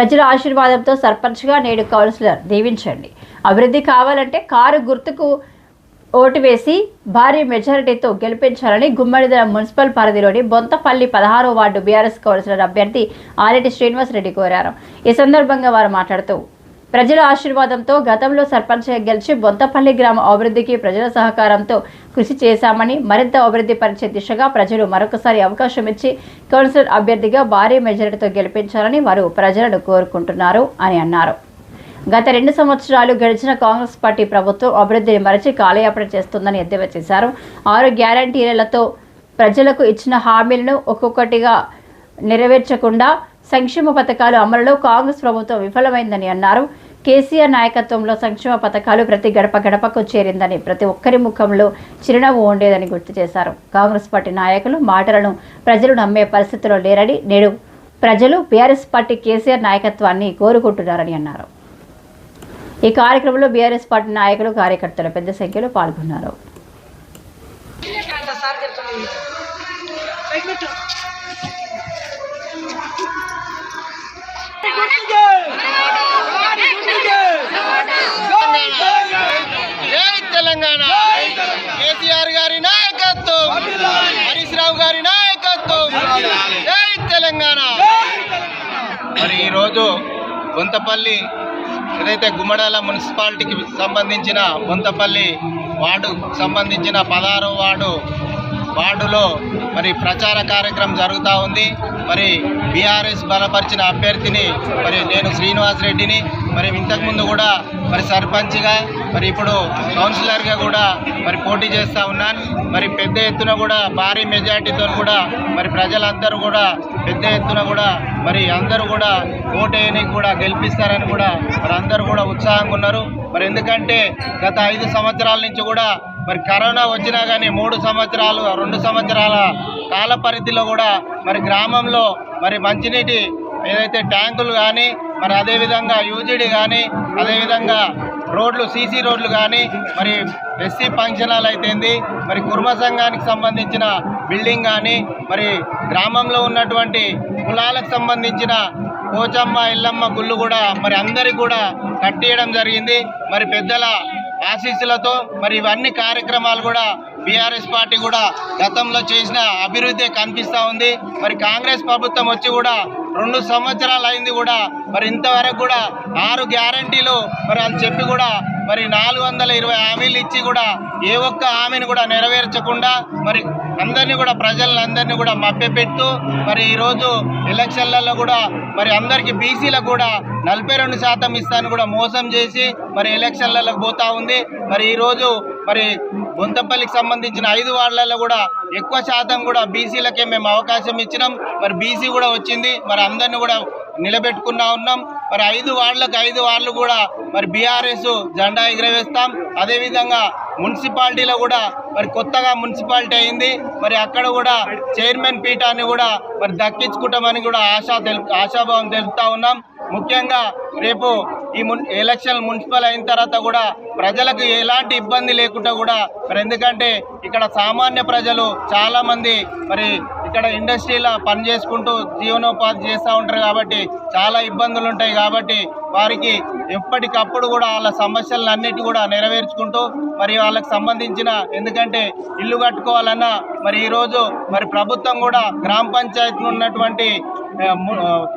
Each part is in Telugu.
ప్రజల ఆశీర్వాదంతో సర్పంచ్గా నేడు కౌన్సిలర్ దీవించండి అభివృద్ధి కావాలంటే కారు గుర్తుకు ఓటు వేసి భారీ మెజారిటీతో గెలిపించాలని గుమ్మడిదల మున్సిపల్ పరిధిలోని బొంతపల్లి పదహారో వార్డు బీఆర్ఎస్ కౌన్సిలర్ అభ్యర్థి ఆరెడ్డి శ్రీనివాస్ రెడ్డి కోరారు. ఈ సందర్భంగా వారు మాట్లాడుతూ ప్రజల ఆశీర్వాదంతో గతంలో సర్పంచ్గా గెలిచి బొంతపల్లి గ్రామ అభివృద్ధికి ప్రజల సహకారంతో కృషి చేశామని మరింత అభివృద్ధి పరిచే దిశగా ప్రజలు మరొకసారి అవకాశం ఇచ్చి కౌన్సిలర్ అభ్యర్థిగా భారీ మెజారిటీతో గెలిపించాలని వారు ప్రజలను కోరుకుంటున్నారు అని అన్నారు. గత రెండు సంవత్సరాలు గడిచిన కాంగ్రెస్ పార్టీ ప్రభుత్వం అభివృద్ధిని మరచి కాలయాపన చేస్తుందని ఎద్దేవా చేశారు. ఆరు గ్యారంటీలతో ప్రజలకు ఇచ్చిన హామీలను ఒక్కొక్కటిగా నెరవేర్చకుండా సంక్షేమ పథకాలు అమలులో కాంగ్రెస్ ప్రభుత్వం విఫలమైందని అన్నారు. కేసీఆర్ నాయకత్వంలో సంక్షేమ పథకాలు ప్రతి గడప గడపకు చేరిందని ప్రతి ఒక్కరి ముఖంలో చిరునవ్వు ఉండేదని గుర్తు చేశారు. కాంగ్రెస్ పార్టీ నాయకులు మాటలను ప్రజలు నమ్మే పరిస్థితిలో లేరని నేడు ప్రజలు బీఆర్ఎస్ పార్టీ కేసీఆర్ నాయకత్వాన్ని కోరుకుంటున్నారని అన్నారు. ఈ కార్యక్రమంలో బీఆర్ఎస్ పార్టీ నాయకులు కార్యకర్తలు పెద్ద సంఖ్యలో పాల్గొన్నారు. తెలంగాణ. కేసీఆర్ గారి నాయకత్వం హరీష్ రావు గారి నాయకత్వం జై తెలంగాణ. మరి ఈరోజు గుంతపల్లి ఏదైతే గుమ్మడాల మున్సిపాలిటీకి సంబంధించిన గుంతపల్లి వార్డు సంబంధించిన పదహారో వార్డు వార్డులో మరి ప్రచార కార్యక్రమం జరుగుతూ ఉంది. మరి బీఆర్ఎస్ బలపరిచిన అభ్యర్థిని మరి నేను శ్రీనివాస్ రెడ్డిని మరి ఇంతకుముందు కూడా మరి సర్పంచ్గా మరి ఇప్పుడు కౌన్సిలర్గా కూడా మరి పోటీ చేస్తూ ఉన్నాను. మరి పెద్ద ఎత్తున కూడా భారీ మెజార్టీతో కూడా మరి ప్రజలందరూ కూడా పెద్ద ఎత్తున కూడా మరి అందరూ కూడా ఓటేని కూడా గెలిపిస్తారని కూడా మరి అందరూ కూడా ఉత్సాహంగా ఉన్నారు. మరి ఎందుకంటే గత ఐదు సంవత్సరాల నుంచి కూడా మరి కరోనా వచ్చినా కానీ మూడు సంవత్సరాలు రెండు సంవత్సరాల కాల పరిధిలో కూడా మరి గ్రామంలో మరి మంచినీటి ఏదైతే ట్యాంకులు కానీ మరి అదేవిధంగా యూజీడీ కానీ అదేవిధంగా రోడ్లు సీసీ రోడ్లు కానీ మరి ఎస్సీ ఫంక్షన్ హాల్ అయితేంది మరి కుర్మ సంఘానికి సంబంధించిన బిల్డింగ్ కానీ మరి గ్రామంలో ఉన్నటువంటి కులాలకు సంబంధించిన పోచమ్మ ఇల్లమ్మ గుళ్ళు కూడా మరి అందరికి కూడా కట్టేయడం జరిగింది. మరి పెద్దల ఆశీస్సులతో మరి ఇవన్నీ కార్యక్రమాలు కూడా బీఆర్ఎస్ పార్టీ కూడా గతంలో చేసిన అభివృద్ధి కనిపిస్తూ ఉంది. మరి కాంగ్రెస్ ప్రభుత్వం వచ్చి కూడా రెండు సంవత్సరాలు అయింది కూడా. మరి ఇంతవరకు కూడా ఆరు గ్యారంటీలు మరి అని చెప్పి కూడా మరి నాలుగు వందల ఇరవై హామీలు ఇచ్చి కూడా ఏ ఒక్క హామీని కూడా నెరవేర్చకుండా మరి అందరినీ కూడా ప్రజలందరినీ కూడా మభ్యపెడుతూ మరి ఈరోజు ఎలక్షన్లలో కూడా మరి అందరికీ బీసీలకు కూడా నలభై రెండు శాతం ఇస్తాను కూడా మోసం చేసి మరి ఎలక్షన్లలో పోతా ఉంది. మరి ఈరోజు మరి బొంతపల్లికి సంబంధించిన ఐదు వార్డులలో కూడా ఎక్కువ శాతం కూడా బీసీలకే మేము అవకాశం ఇచ్చినాం. మరి బీసీ కూడా వచ్చింది. మరి అందరిని కూడా నిలబెట్టుకున్నా ఉన్నాం. మరి ఐదు వార్డులకు ఐదు వార్డులు కూడా మరి బీఆర్ఎస్ జెండా ఎగురవేస్తాం. అదేవిధంగా మున్సిపాలిటీలో కూడా మరి కొత్తగా మున్సిపాలిటీ అయింది. మరి అక్కడ కూడా చైర్మన్ పీఠాన్ని కూడా మరి దక్కించుకుంటామని కూడా ఆశా తెలు ఆశాభావం తెలుపుతా ఉన్నాం. ముఖ్యంగా రేపు ఈ మున్ ఎలక్షన్ మున్సిపల్ అయిన తర్వాత కూడా ప్రజలకు ఎలాంటి ఇబ్బంది లేకుండా కూడా మరి ఎందుకంటే ఇక్కడ సామాన్య ప్రజలు చాలామంది మరి ఇక్కడ ఇండస్ట్రీలో పని చేసుకుంటూ జీవనోపాధి చేస్తూ ఉంటారు కాబట్టి చాలా ఇబ్బందులు ఉంటాయి కాబట్టి వారికి ఎప్పటికప్పుడు కూడా వాళ్ళ సమస్యలను అన్నిటి కూడా నెరవేర్చుకుంటూ మరి వాళ్ళకి సంబంధించిన ఎందుకంటే ఇల్లు కట్టుకోవాలన్నా మరి ఈరోజు మరి ప్రభుత్వం కూడా గ్రామ పంచాయతీ ఉన్నటువంటి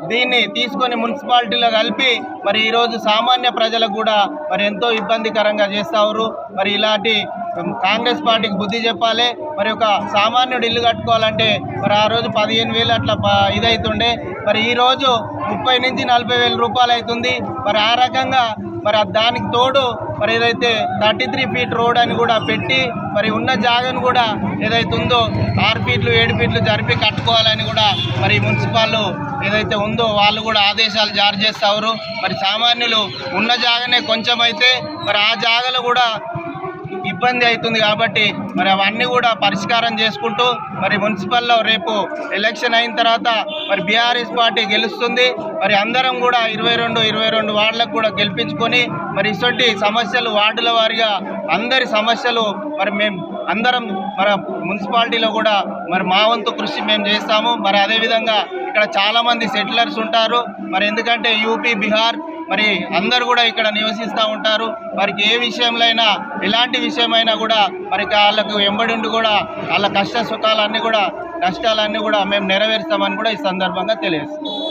దీన్ని తీసుకొని మున్సిపాలిటీలో కలిపి మరి ఈరోజు సామాన్య ప్రజలకు కూడా మరి ఎంతో ఇబ్బందికరంగా చేస్తారు మరి ఇలాంటి కాంగ్రెస్ పార్టీకి బుద్ధి చెప్పాలి. మరి ఒక సామాన్యుడు ఇల్లు కట్టుకోవాలంటే మరి ఆ రోజు పదిహేను వేలు అట్లా ప- ఇదైతుండే. మరి ఈ రోజు ముప్పై నుంచి నలభై వేల రూపాయలు అవుతుంది. మరి ఆ రకంగా మరి దానికి తోడు మరి ఏదైతే థర్టీ త్రీ ఫీట్ రోడ్ అని కూడా పెట్టి మరి ఉన్న జాగను కూడా ఏదైతే ఉందో ఆరు ఫీట్లు ఏడు ఫీట్లు జరిపి కట్టుకోవాలని కూడా మరి మున్సిపాల్ ఏదైతే ఉందో వాళ్ళు కూడా ఆదేశాలు జారీ చేస్తారు. మరి సామాన్యులు ఉన్న జాగనే కొంచెం అయితే మరి ఆ జాగలు కూడా ఇబ్బంది అవుతుంది కాబట్టి మరి అవన్నీ కూడా పరిష్కారం చేసుకుంటూ మరి మున్సిపల్లో రేపు ఎలక్షన్ అయిన తర్వాత మరి బీఆర్ఎస్ పార్టీ గెలుస్తుంది. మరి అందరం కూడా ఇరవై రెండు ఇరవై రెండు వార్డులకు కూడా గెలిపించుకొని మరి ఇటువంటి సమస్యలు వార్డుల వారిగా అందరి సమస్యలు మరి మేము అందరం మన మున్సిపాలిటీలో కూడా మరి మా వంతు కృషి మేము చేస్తాము. మరి అదేవిధంగా ఇక్కడ చాలామంది సెటిలర్స్ ఉంటారు. మరి ఎందుకంటే యూపీ బీహార్ మరి అందరు కూడా ఇక్కడ నివసిస్తూ ఉంటారు. వారికి ఏ విషయంలో అయినా ఎలాంటి విషయమైనా కూడా మరి వాళ్ళకు వెంబడి కూడా వాళ్ళ కష్ట సుఖాలన్నీ కూడా కష్టాలన్నీ కూడా మేము నెరవేరుస్తామని కూడా ఈ సందర్భంగా తెలియజేస్తాం